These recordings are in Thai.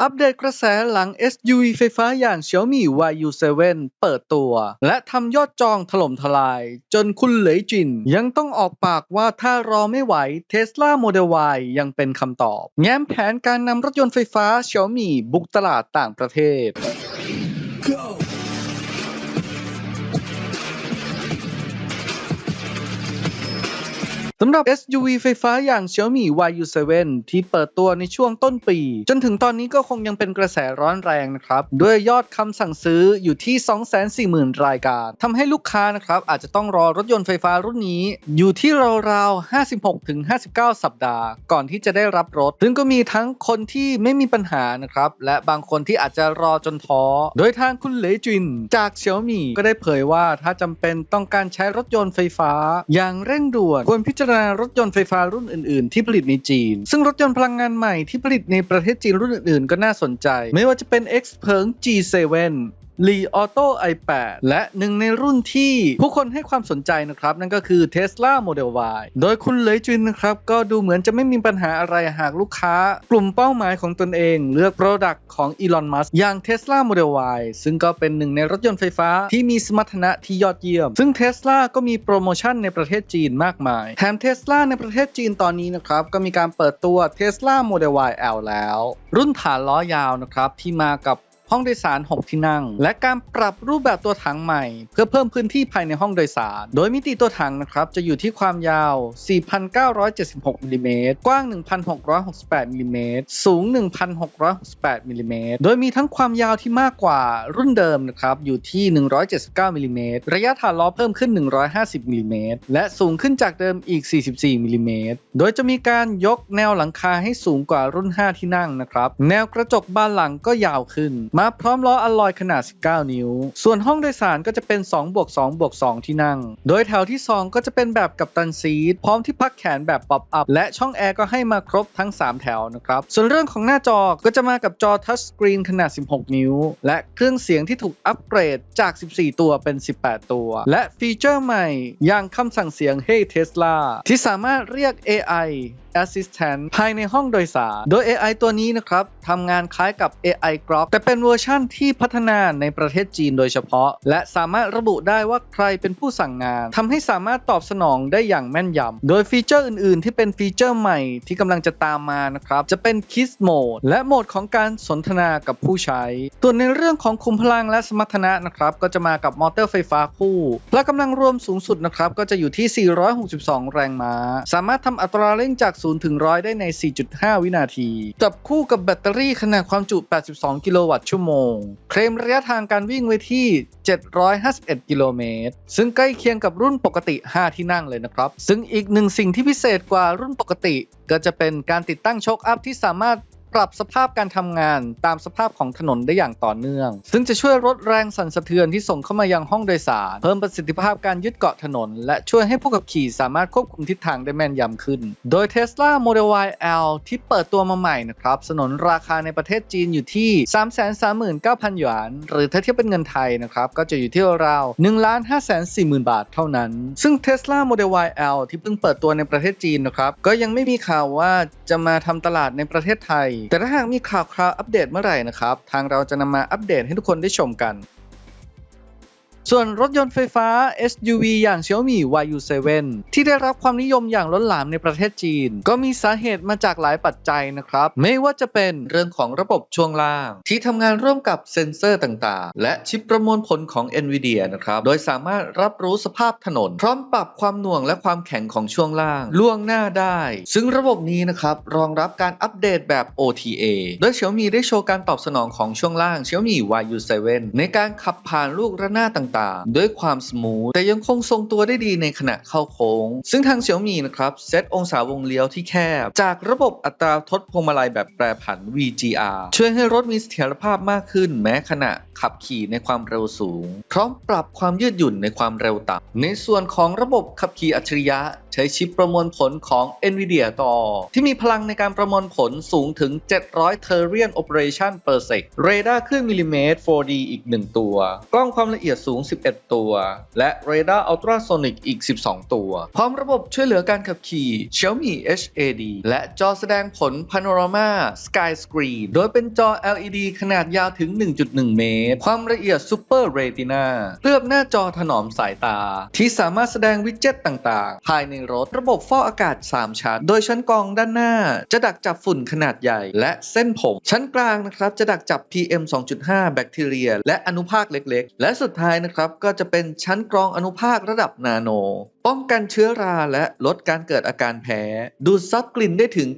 อัปเดตกระแสหลัง SUV ไฟฟ้าอย่าง Xiaomi YU7 เปิดตัว และทำยอดจองถล่มทลาย จนคุณเหลยจิน ยังต้องออกปากว่าถ้ารอไม่ไหว Tesla Model Y ยังเป็นคำตอบ แง้มแผนการนำรถยนต์ไฟฟ้า Xiaomi บุกตลาดต่างประเทศสำหรับ SUV ไฟฟ้าอย่าง Xiaomi YU7 ที่เปิดตัวในช่วงต้นปี จนถึงตอนนี้ก็คงยังเป็นกระแสร้อนแรงนะครับด้วยยอดคำสั่งซื้ออยู่ที่ 240,000 รายการทำให้ลูกค้านะครับอาจจะต้องรอรถยนต์ไฟฟ้ารุ่นนี้อยู่ที่ราวๆ 56-59 สัปดาห์ ก่อนที่จะได้รับรถ ซึ่งก็มีทั้งคนที่ไม่มีปัญหานะครับและบางคนที่อาจจะรอจนท้อ โดยทางคุณเหลยจิน จาก Xiaomi ก็ได้เผยว่าถ้าจำเป็นต้องการใช้รถยนต์ไฟฟ้า อย่างเร่งด่วนควรพิจารณารถยนต์ไฟฟ้ารุ่นอื่นๆ ที่ผลิตในจีน ซึ่งรถยนต์พลังงานใหม่ที่ผลิตในประเทศจีนรุ่นอื่นๆ ก็น่าสนใจ ไม่ว่าจะเป็น X p e r g G7 ลีออโต้ i8 และหนึ่งในรุ่นที่ผู้คนให้ความสนใจนะครับ นั่นก็คือ Tesla Model Y โดยคุณเลยจินนะครับ ก็ดูเหมือนจะไม่มีปัญหาอะไรหากลูกค้ากลุ่มเป้าหมายของตนเอง เลือก Product ของ Elon Musk อย่าง Tesla Model Y ซึ่งก็เป็นหนึ่งในรถยนต์ไฟฟ้าที่มีสมรรถนะที่ยอดเยี่ยม ซึ่ง Tesla ก็มีโปรโมชั่นในประเทศจีนมากมาย แถม Tesla ในประเทศจีนตอนนี้นะครับก็มีการเปิดตัว Tesla Model Y L แล้ว รุ่นฐานล้อยาวนะครับที่มากับ ห้องโดยสาร 6 ที่นั่ง และการปรับรูปแบบตัวถังใหม่ เพื่อเพิ่มพื้นที่ภายในห้องโดยสาร โดยมิติตัวถังนะครับจะอยู่ที่ความยาว 4,976มิลลิเมตรกว้าง 1,668มิลลิเมตรสูง 1,668มิลลิเมตรโดยมีทั้งความยาวที่มากกว่ารุ่นเดิมนะครับอยู่ที่ 179มิลลิเมตรระยะฐานล้อเพิ่มขึ้น 150มิลลิเมตรและสูงขึ้นจากเดิมอีก 44มิลลิเมตรโดยจะมีการยกแนวหลังคาให้สูงกว่ารุ่น 5 ที่นั่งนะครับแนวกระจกบานหลังก็ยาวขึ้นมาาพร้อมล้ออลลอยขนาด 19 นิ้ว ส่วนห้องโดยสารก็จะเป็น2บวก2บวก2ที่นั่ง โดยแถวที่ 2 ก็จะเป็นแบบกัปตันซีทพร้อมที่พักแขนแบบป๊อปอัพ และช่องแอร์ก็ให้มาครบทั้ง 3 แถวนะครับ ส่วนเรื่องของหน้าจอก็จะมากับจอทัชสกรีนขนาด 16 นิ้ว และเครื่องเสียงที่ถูกอัปเกรดจาก 14 ตัวเป็น 18 ตัว และฟีเจอร์ใหม่อย่างคำสั่งเสียง Hey Tesla ที่สามารถเรียก AI Assistant ภายในห้องโดยสาร โดย AI ตัวนี้นะครับทำงานคล้ายกับ AI Grok แต่เป็นเวอร์ชั่นที่พัฒนาในประเทศจีนโดยเฉพาะ และสามารถระบุได้ว่าใครเป็นผู้สั่งงานทำให้สามารถตอบสนองได้อย่างแม่นยำโดยฟีเจอร์อื่น ๆ ที่เป็นฟีเจอร์ใหม่ที่กำลังจะตามมานะครับ จะเป็น Kiss Mode และโหมดของการสนทนากับผู้ใช้ส่วนในเรื่องของคุมพลังและสมรรถนะนะครับก็จะมากับมอเตอร์ไฟฟ้าคู่พละกำลังรวมสูงสุดนะครับก็จะอยู่ที่ 462 แรงม้า สามารถทำอัตราเร่งจาก 0 ถึง 100 ได้ใน 4.5 วินาที จับคู่กับแบตเตอรี่ขนาดความจุ 82 กิโลวัตต์ชั่วโมง เคลมระยะทางการวิ่งไว้ที่ 751 กิโลเมตร ซึ่งใกล้เคียงกับรุ่นปกติ 5 ที่นั่งเลยนะครับ ซึ่งอีกหนึ่งสิ่งที่พิเศษกว่ารุ่นปกติ ก็จะเป็นการติดตั้งโชคอัพที่สามารถ ปรับสภาพการทำงานตามสภาพของถนนได้อย่างต่อเนื่อง ซึ่งจะช่วยลดแรงสั่นสะเทือนที่ส่งเข้ามายังห้องโดยสาร เพิ่มประสิทธิภาพการยึดเกาะถนน และช่วยให้ผู้ขับขี่สามารถควบคุมทิศทางได้แม่นยำขึ้น โดย Tesla Model Y L ที่เปิดตัวมาใหม่นะครับ สนนราคาในประเทศจีนอยู่ที่ 339,000 หยวน หรือถ้าเทียบเป็นเงินไทยนะครับ ก็จะอยู่ที่ราว1ล้าน540,000 บาทเท่านั้น ซึ่ง Tesla Model Y L ที่เพิ่งเปิดตัวในประเทศจีนนะครับ ก็ยังไม่มีข่าวว่าจะมาทำตลาดในประเทศไทยแต่ถ้าหากมีข่าวคราวอัปเดตเมื่อไหร่นะครับ ทางเราจะนำมาอัปเดตให้ทุกคนได้ชมกัน ส่วนรถยนต์ไฟฟ้า SUV อย่าง Xiaomi YU7 ที่ได้รับความนิยมอย่างล้นหลามในประเทศจีน ก็มีสาเหตุมาจากหลายปัจจัยนะครับ ไม่ว่าจะเป็นเรื่องของระบบช่วงล่าง ที่ทำงานร่วมกับเซ็นเซอร์ต่างๆ และชิปประมวลผลของ NVIDIA นะครับ โดยสามารถรับรู้สภาพถนน พร้อมปรับความหน่วงและความแข็งของช่วงล่างล่วงหน้าได้ ซึ่งระบบนี้นะครับรองรับการอัปเดตแบบ OTA โดย Xiaomi ได้โชว์การตอบสนองของช่วงล่าง Xiaomi YU7 ในการขับผ่านลูกระนาดต่างๆ ด้วยความสมูท แต่ยังคงทรงตัวได้ดีในขณะเข้าโค้ง ซึ่งทางเสี่ยวมีนะครับเซตองศาวงเลี้ยวที่แคบ จากระบบอัตราทดพวงมาลัยแบบแปรผัน VGR ช่วยให้รถมีเสถียรภาพมากขึ้น แม้ขณะขับขี่ในความเร็วสูง พร้อมปรับความยืดหยุ่นในความเร็วต่ำในส่วนของระบบขับขี่อัจฉริยะ ใช้ชิปประมวลผลของ NVIDIA ต่อ ที่มีพลังในการประมวลผลสูงถึง 700 t e r i a n operation per sec เรดาร์คลื่นมิลลิเมตร 4D อีก 1 ตัว กล้องความละเอียดสูง 11 ตัว และเรดาร์อัลตราโซนิกอีก 12 ตัว พร้อมระบบช่วยเหลือการขับขี่ Xiaomi HAD และจอแสดงผล Panorama Sky Screen โดยเป็นจอ LED ขนาดยาวถึง 1.1 เมตร ความละเอียด Super Retina เคลือบหน้าจอถนอมสายตา ที่สามารถแสดงวิดเจ็ตต่าง ๆ ภายในรถ ระบบฟอกอากาศ 3 ชั้น โดยชั้นกรองด้านหน้า จะดักจับฝุ่นขนาดใหญ่ และเส้นผม ชั้นกลางนะครับจะดักจับ PM 2.5 แบคทีเรีย และอนุภาคเล็กๆ และสุดท้ายนะครับก็จะเป็นชั้นกรองอนุภาคระดับนาโน ป้องกันเชื้อราและลดการเกิดอาการแพ้ ดูดซับกลิ่นได้ถึง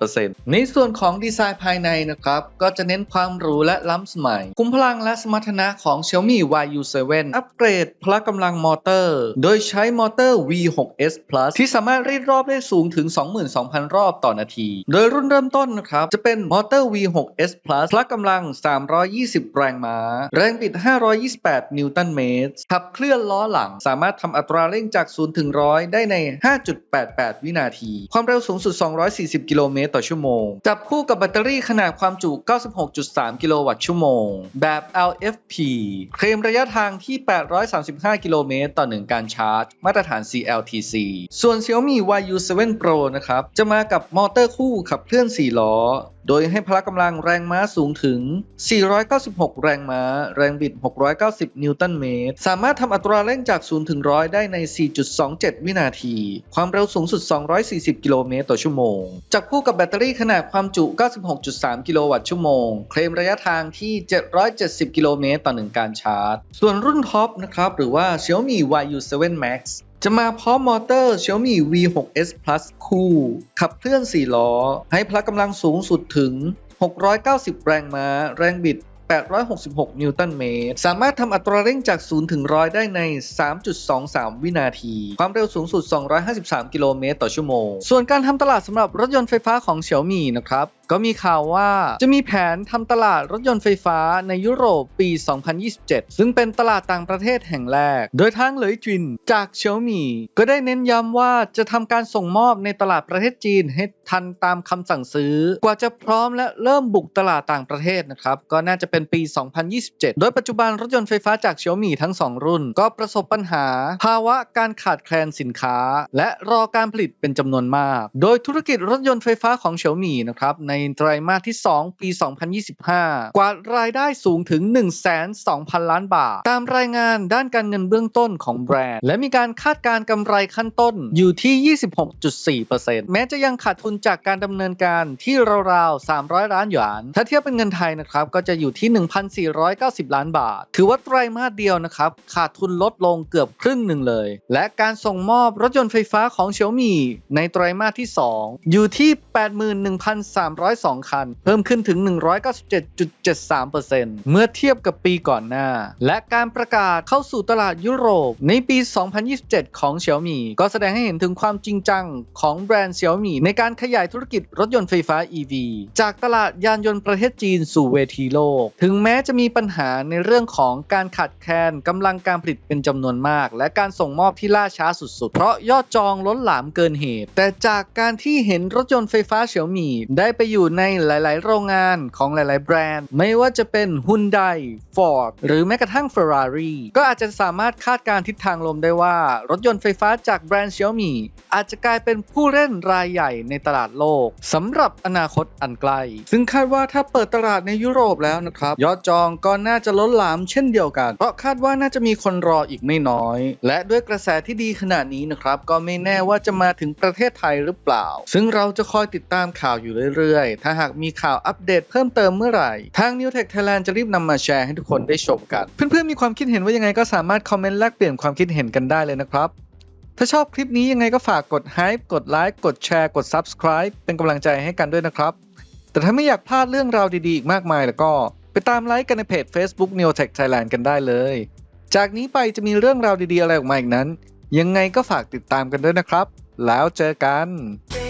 90%ในส่วนของดีไซน์ภายในนะครับ ก็จะเน้นความหรูและล้ำสมัย คุ้มพลังและสมรรถนะของ Xiaomi YU7 อัปเกรดพละกำลังมอเตอร์ โดยใช้มอเตอร์ V6S Plus ที่สามารถรีดรอบได้สูงถึง 22,000 รอบต่อนาที โดยรุ่นเริ่มต้นนะครับ จะเป็นมอเตอร์ V6S Plus พละกำลัง 320 แรงม้า แรงบิด 528 นิวตันเมตรขับเคลื่อนล้อหลัง สามารถทำอัตราเร่งจาก0ถึง100 ได้ใน 5.88 วินาที ความเร็วสูงสุด 240 กิโลเมตรต่อชั่วโมง จับคู่กับแบตเตอรี่ขนาดความจุ 96.3 กิโลวัตต์ชั่วโมง แบบ LFP เคลมระยะทางที่ 835 กิโลเมตรต่อ 1 การชาร์จ มาตรฐาน CLTC ส่วน Xiaomi YU7 Pro นะครับ จะมากับมอเตอร์คู่ขับเคลื่อน 4 ล้อ โดยให้พละกำลังแรงม้าสูงถึง 496 แรงม้า แรงบิด 690 นิวตันเมตร สามารถทำอัตราเร่งจาก 0 ถึง 100 ได้ใน 4.27 วินาที ความเร็วสูงสุด 240 กิโลเมตรต่อชั่วโมง จับคู่กับแบตเตอรี่ขนาดความจุ 96.3 กิโลวัตต์ชั่วโมง เคลมระยะทางที่ 770 กิโลเมตรต่อ 1 การชาร์จ ส่วนรุ่นท็อปนะครับ หรือว่า Xiaomi YU7 Max จะมาพร้อมมอเตอร์ Xiaomi V6S Plus คู่ ขับเคลื่อน 4 ล้อ ให้พละกำลังสูงสุดถึง 690 แรงม้า แรงบิด 866 นิวตันเมตร สามารถทำอัตราเร่งจาก 0 ถึง 100 ได้ใน 3.23 วินาที ความเร็วสูงสุด 253 กิโลเมตรต่อชั่วโมง ส่วนการทำตลาดสำหรับรถยนต์ไฟฟ้าของ Xiaomi นะครับ ก็มีข่าวว่าจะมีแผนทำตลาดรถยนต์ไฟฟ้าในยุโรปปี 2027 ซึ่งเป็นตลาดต่างประเทศแห่งแรก โดยทางเหลยจินจาก Xiaomi ก็ได้เน้นย้ำว่าจะทำการส่งมอบในตลาดประเทศจีนให้ทันตามคำสั่งซื้อ กว่าจะพร้อมและเริ่มบุกตลาดต่างประเทศนะครับ ก็น่าจะเป็นปี 2027 โดยปัจจุบันรถยนต์ไฟฟ้าจาก Xiaomi ทั้ง 2 รุ่น ก็ประสบปัญหา ภาวะการขาดแคลนสินค้า และรอการผลิตเป็นจำนวนมาก โดยธุรกิจรถยนต์ไฟฟ้าของ Xiaomi นะครับในไตรมาสที่ 2 ปี 2025 กว่ารายได้สูงถึง 1,200,000 ล้านบาท ตามรายงานด้านการเงินเบื้องต้นของแบรนด์ และมีการคาดการกำไรขั้นต้นอยู่ที่ 26.4%แม้จะยังขาดทุนจากการดำเนินการที่ราวๆ 300 ล้านหยวน ถ้าเทียบเป็นเงินไทยนะครับก็จะอยู่ที่ 1,490 ล้านบาท ถือว่าไตรมาสเดียวนะครับขาดทุนลดลงเกือบครึ่งหนึ่งเลย และการส่งมอบรถยนต์ไฟฟ้าของ Xiaomi ในไตรมาสที่ 2 อยู่ที่ 81,300 102 คัน เพิ่มขึ้นถึง 197.73%เมื่อเทียบกับปีก่อนหน้า และการประกาศเข้าสู่ตลาดยุโรปในปี 2027 ของ Xiaomi ก็แสดงให้เห็นถึงความจริงจังของแบรนด์ Xiaomi ในการขยายธุรกิจรถยนต์ไฟฟ้า EV จากตลาดยานยนต์ประเทศจีนสู่เวทีโลก ถึงแม้จะมีปัญหาในเรื่องของการขาดแคลนกำลังการผลิตเป็นจำนวนมาก และการส่งมอบที่ล่าช้าสุดๆ เพราะยอดจองล้นหลามเกินเหตุ แต่จากการที่เห็นรถยนต์ไฟฟ้า Xiaomi ได้ไปอยู่ในหลาย ๆ โรงงานของหลาย ๆ แบรนด์ ไม่ว่าจะเป็น Hyundai Ford หรือแม้กระทั่ง Ferrari ก็อาจจะสามารถคาดการณ์ทิศทางลมได้ว่า รถยนต์ไฟฟ้าจากแบรนด์ Xiaomi อาจจะกลายเป็นผู้เล่นรายใหญ่ในตลาดโลกสำหรับอนาคตอันไกล ซึ่งคาดว่าถ้าเปิดตลาดในยุโรปแล้วนะครับ ยอดจองก็น่าจะล้นหลามเช่นเดียวกัน เพราะคาดว่าน่าจะมีคนรออีกไม่น้อย และด้วยกระแสที่ดีขนาดนี้นะครับก็ไม่แน่ว่าจะมาถึงประเทศไทยหรือเปล่า ซึ่งเราจะคอยติดตามข่าวอยู่เรื่อยๆ ถ้าหากมีข่าวอัปเดตเพิ่มเติมเมื่อไหร่ ทาง New Tech Thailand จะรีบนำมาแชร์ให้ทุกคนได้ชมกัน เพื่อนๆ มีความคิดเห็นว่ายังไงก็สามารถคอมเมนต์แลกเปลี่ยนความคิดเห็นกันได้เลยนะครับ ถ้าชอบคลิปนี้ยังไงก็ฝากกด Hype กดไลค์กดแชร์กด Subscribe เป็นกำลังใจให้กันด้วยนะครับ แต่ถ้าไม่อยากพลาดเรื่องราวดีๆอีกมากมายแล้วก็ไปตามไลค์กันในเพจ Facebook Neotech Thailand กันได้เลย จากนี้ไปจะมีเรื่องราวดีๆอะไรออกมาอีกนั้น ยังไงก็ฝากติดตามกันด้วยนะครับ แล้วเจอกัน Baby